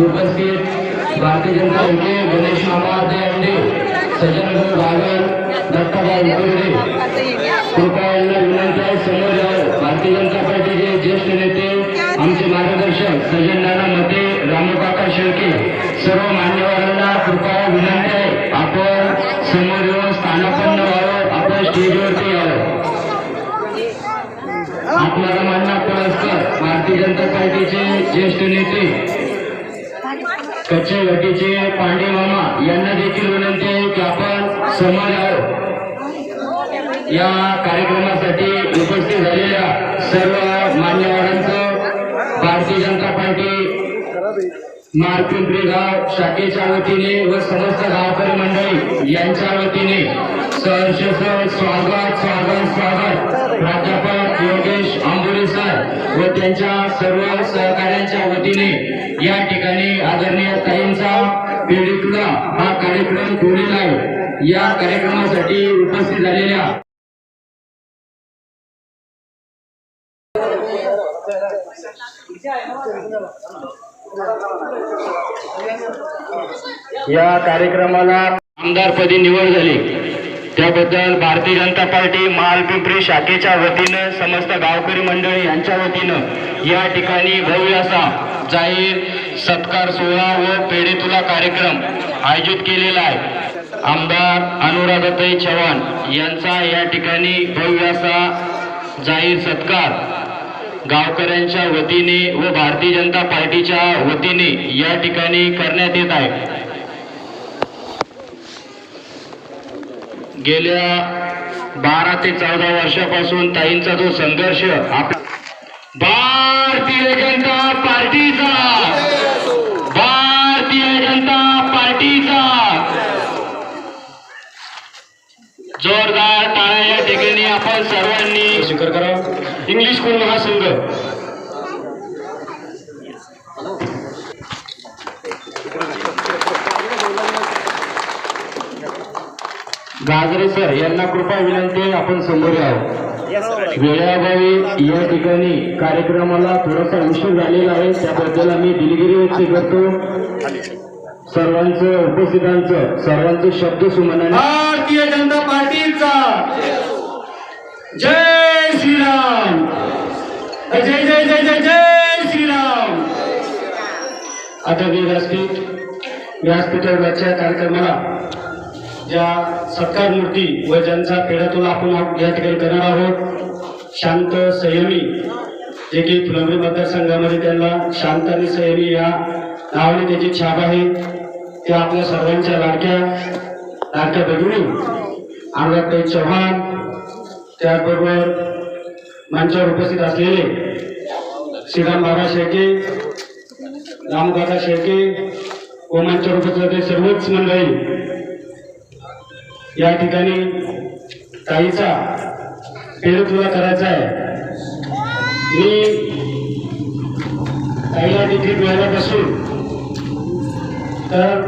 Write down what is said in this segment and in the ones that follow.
उपस्थित भारतीय जनता पार्टी गणेश मामा अंडे सज्जन बागर दत्ताभाई मुकुंदे कृपया यांना विनंती आहे समोर भारतीय जनता पार्टीचे ज्येष्ठ नेते आमचे मार्गदर्शक सज्जन नाना मते रामकाका शेळके सर्व मान्यवरांना कृपया विनंती आहे आपण समोर येऊन स्थानापन्न व्हावं आपण स्टेजवरती यावं. आत्मारामांना पुरस्कार भारतीय जनता पार्टीचे ज्येष्ठ नेते. कच्चे गटीचे पांडे मामा यांना देखील विनंती आहे की आपण समाज यावं या कार्यक्रमासाठी उपस्थित झालेल्या सर्व मान्यवरांचं भारतीय जनता पार्टी मारपिंपरी गाव शाखेच्या वतीने व समस्त गावकरी मंडळी यांच्या वतीने सहर्ष स्वागत स्वागत स्वागत. प्राध्यापक योगेश आंबोले सर व त्यांच्या सर्व सहकाऱ्यांच्या वतीने या ठिकाणी आदरणीय ताईंचा पीडितला हा कार्यक्रम ठेवलेला आहे या कार्यक्रमासाठी उपस्थित झालेल्या या कार्यक्रमाला आमदारपदी निवड झाली. त्याबद्दल भारतीय जनता पार्टी महालपिंपरी शाखेच्या वतीनं समस्त गावकरी मंडळी यांच्या वतीनं या ठिकाणी भव्य असा जाहीर सत्कार सोहळा व पेढेतुला कार्यक्रम आयोजित केलेला आहे. आमदार अनुराधाताई चव्हाण यांचा या ठिकाणी भव्य असा जाहीर सत्कार गावकऱ्यांच्या वतीने व भारतीय जनता पार्टीच्या वतीने या ठिकाणी करण्यात येत आहे. गेल्या बारा ते चौदा वर्षापासून ताईंचा जो संघर्ष आपला भारतीय जनता पार्टीचा. भारतीय जनता पार्टीचा. जोरदार टाळ्या या ठिकाणी आपण सर्वांनी स्वीकार करा. इंग्लिश स्कूल महासंघ? गाजरे सर यांना कृपा विनंती आहे आपण समोर यावं. वेळाभावी या ठिकाणी कार्यक्रमाला थोडासा उशीर झालेला आहे त्याबद्दल आम्ही दिलगिरी व्यक्त करतो. सर्वांचं उपस्थितांचं सर्वांचं शब्द सुमनाने भारतीय जनता पार्टीचा जय श्रीराम. जय जय जय जय जय श्रीराम. आता मी व्यासपीठ व्यासपीठावरच्या कार्यक्रमाला ज्या सत्कार मूर्ती व ज्यांचा पेढातून आपण या ठिकाणी करणार आहोत शांत संयमी जे की फुलंबरी मतदारसंघामध्ये त्यांना शांत आणि संयमी या नावाने त्याची छाप आहे. त्या आपल्या सर्वांच्या लाडक्या लाडक्या बहिणी अनुरागताई चव्हाण त्याचबरोबर मंचावर उपस्थित असलेले श्रीराम बाबा शेळके रामदादा शेळके व मंचावर उपस्थित असलेले सर्वच मंडळी या ठिकाणी काहीचा पेढतुला करायचा आहे. मी काहीला तिकीट मिळाल्यापासून तर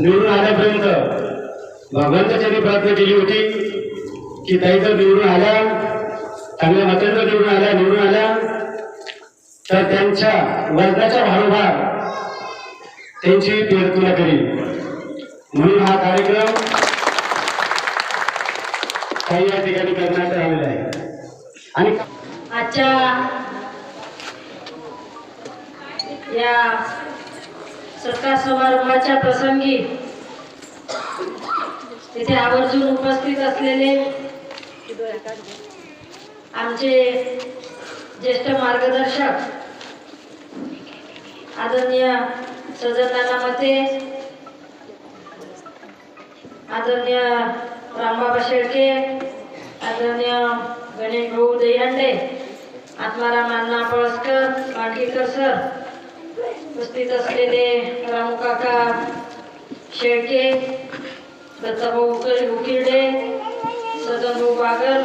निवडून आल्यापर्यंत भगवंताच्यानी प्रार्थना केली होती की ताई जर निवडून आल्या चांगल्या मतांना निवडून आल्या निवडून आल्या. तर त्यांच्या वर्गाच्या भारोभार त्यांची पेढतुला करील म्हणून हा कार्यक्रम काही या ठिकाणी करण्यात आलेलं आहे. आणि आजच्या या सत्ता समारंभाच्या प्रसंगी तिथे आवर्जून उपस्थित असलेले आमचे ज्येष्ठ मार्गदर्शक आदरणीय सजनाना मते आदरणीय रामबाबा शेळके आदरणीय गणेश भाऊ दहीहंडे आत्माराम अण्णा पळसकर मांडगीकर सर उपस्थित असलेले रामू काका शेळके दत्ताभाऊ उकर उकिरडे सदन भाऊ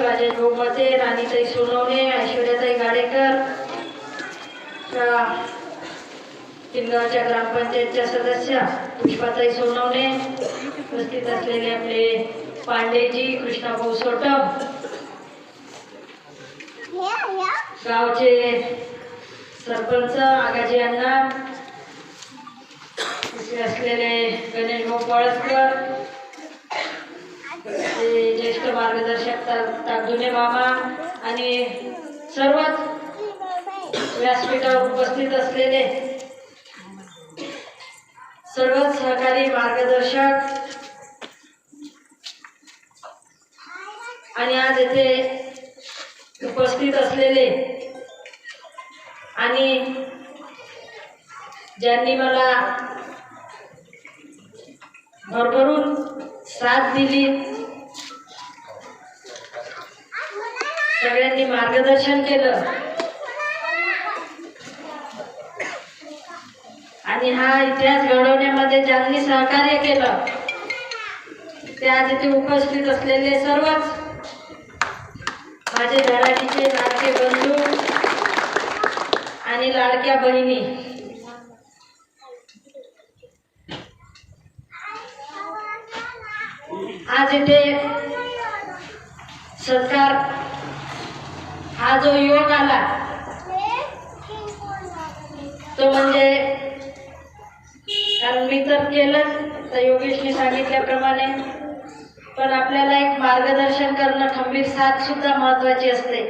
राजेश भाऊ मते राणीताई सोनवणे ऐश्वर्याताई गाडेकर किनगावच्या ग्रामपंचायतच्या सदस्या पुष्पाताई सोनवणे उपस्थित असलेले आपले पांडेजी कृष्णाभाऊ सोटम गावचे सरपंच आगाजी अण्णा असलेले गणेश भाऊ पळसकर ज्येष्ठ मार्गदर्शक ता- तागदुने मामा आणि सर्वच व्यासपीठावर उपस्थित असलेले सर्वच सहकारी मार्गदर्शक आणि आज येथे उपस्थित असलेले आणि ज्यांनी मला भरभरून साथ दिली सगळ्यांनी मार्गदर्शन केलं. आणि हा इतिहास घडवण्यामध्ये ज्यांनी सहकार्य केलं ते आज इथे उपस्थित असलेले सर्वच माझे धडाडीचे लाडके बंधू आणि लाडक्या बहिणी. आज इथे सत्कार हा जो योग आला तो म्हणजे कारण मी तर केलंच तर योगेशने सांगितल्याप्रमाणे पण आपल्याला एक मार्गदर्शन करणं खंबीर साथ सुद्धा महत्वाची असते.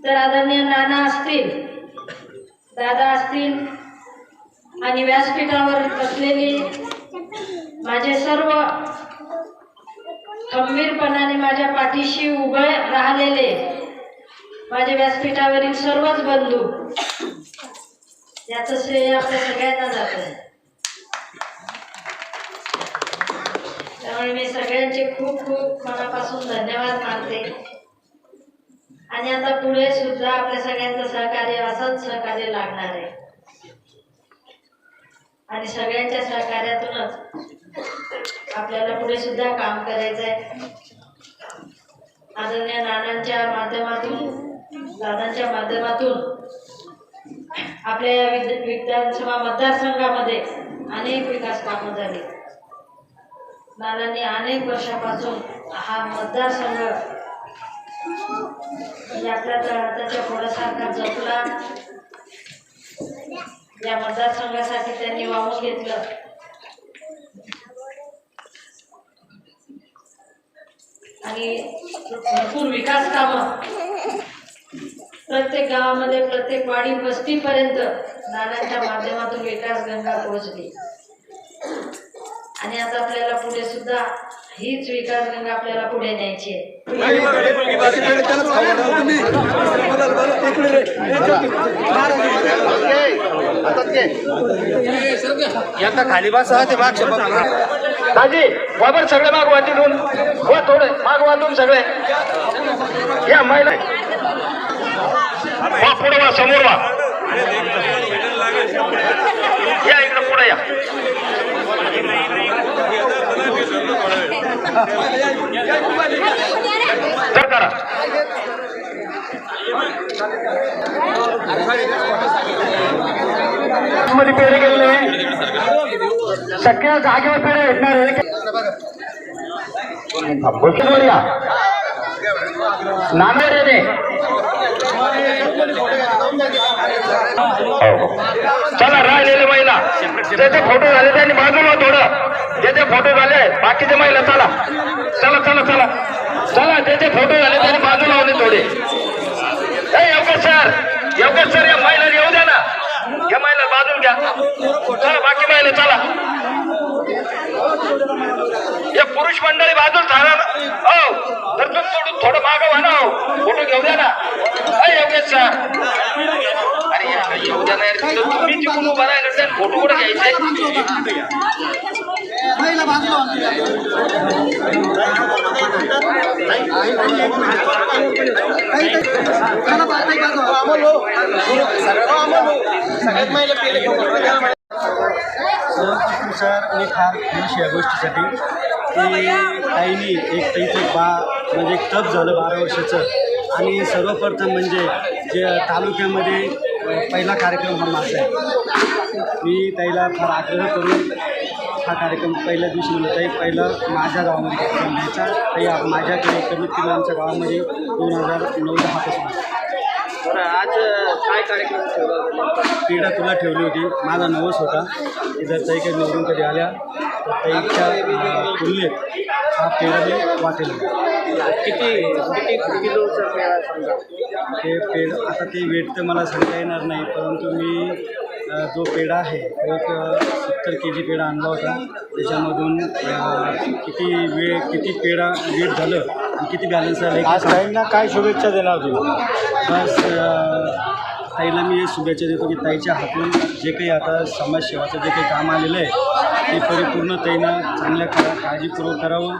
तर आदरणीय नाना असतील दादा असतील आणि व्यासपीठावर बसलेली माझे सर्व खंबीरपणाने माझ्या पाठीशी उभे राहिलेले माझ्या व्यासपीठावरील सर्वच बंधू याचं श्रेय आपल्या सगळ्यांना जातं. त्यामुळे मी सगळ्यांचे खूप खूप मनापासून धन्यवाद मानते. आणि आता पुढे सुद्धा आपल्या सगळ्यांचं सहकार्य असंच सहकार्य लागणार आहे. आणि सगळ्यांच्या सहकार्यातूनच आपल्याला पुढे सुद्धा काम करायचं आहे आदरणीय नानांच्या माध्यमातून दादांच्या माध्यमातून आपल्या या विधानसभा मतदारसंघामध्ये अनेक विकास कामं झाली. नानांनी अनेक वर्षापासून हा मतदारसंघ म्हणजे आपल्या तळहाताच्या पोरासारखा जपला. या मतदारसंघासाठी त्यांनी वाहून घेतलं. आणि भरपूर विकास कामं. प्रत्येक गावामध्ये प्रत्येक वाडी वस्तीपर्यंत नानांच्या माध्यमातून विकास गंगा पोहोचली. आणि आता आपल्याला पुढे सुद्धा हीच विकास गंगा आपल्याला पुढे न्यायची आहे यांना खाली बसा ते मागच्या दाजी बाबर सगळे माग वाटून हो थोडे माग वाटून सगळे या महिला वा पुढे वा समोर वा या इकडे पुढे या करा मध्ये पेढे गेले शक्य जागेवर पेढे भेटणार आहे नांदेड येते ज्याचे फोटो झाले त्यांनी बाजूला थोडं ज्याचे फोटो झाले बाकीचे महिला चला. चला चला चला. चला ज्याचे फोटो झाले त्यांनी बाजूला होते थोडे ए योगेश सर. योगेश सर या महिला येऊ द्या ना. या महिला बाजून घ्या. चला बाकी महिला चला. या पुरुष मंडळी बाजूला झाला ना. हो. तर तुम्ही थोडं थोडं मागं व्हा ना हो. फोटो घेऊ द्या ना. अय योगेश सर. अरे यार, येऊ द्या ना. यार. तिथं तुम्ही जिंकून उभा राहिला तर फोटो कुठे घ्यायचे हो हो सगळ्यात महिला पहिले सर मी फार खुश या गोष्टीसाठी की ताईनी एक ताईचं बा म्हणजे एक तप झालं बारा वर्षाचं आणि सर्वप्रथम म्हणजे जे तालुक्यामध्ये पहिला कार्यक्रम हा माझा आहे मी ताईला फार आग्रह करून हा कार्यक्रम पहिल्या दिवशी म्हणत आहे पहिलं माझ्या गावामध्ये कार्यक्रम घ्यायचा. ताई आप- माझ्याकडे कमीत कमी आमच्या गावामध्ये दोन हजार नऊ दहापासून. बरं आज काय कार्यक्रम ठेवला पिढा तुला ठेवली होती. माझा नवस होता. जर ताई काही निवडून कधी आल्या तर ताईच्या तुलनेत हा पेढा मी वाटेल. किती किती किलोचा समजा ते पेढ आता ते वेट तर मला सांगता येणार नाही परंतु मी जो पेढा आहे तो एक सत्तर के जी पेढा आणला होता. त्याच्यामधून किती वेळ किती पेढा वेट झालं आणि किती बॅलन्स झालं आज ताईंना काय शुभेच्छा देणार तुम्ही? बस ताईला मी शुभेच्छा देतो की ताईच्या हातून जे काही आता समाजसेवाचं जे काही काम आलेलं आहे ते परिपूर्ण ताईनं चांगल्या करा काळजीपूर्वक करावं.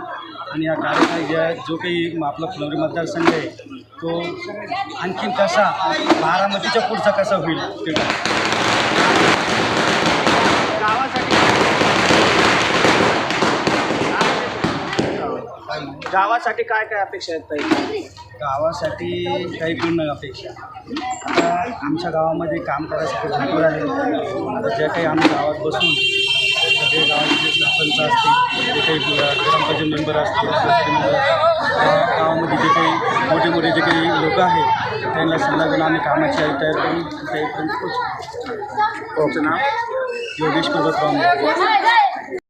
आणि या कार्यक्रम जे आहे जो काही आपला फुलवरी मतदारसंघ आहे तो आणखीन कसा बारामतीच्या पुढचा कसा होईल? ते गावासाठी काय काय अपेक्षा आहेत ताई? गावासाठी काही पूर्ण अपेक्षा. आता आमच्या गावामध्ये काम करायसाठी भरपूर आहे. आता जे काही आम्ही गावात बसून सगळे गावाचे जे सरपंच असतील जे काही ग्रामपंचायत मेंबर असतील गावामध्ये जे काही मोठे मोठे जे काही लोक आहेत त्यांना सल्ला देऊन आम्ही कामाची आई तयार करून त्यापर्यंत पोहोचू तुमचं नाव? योगेश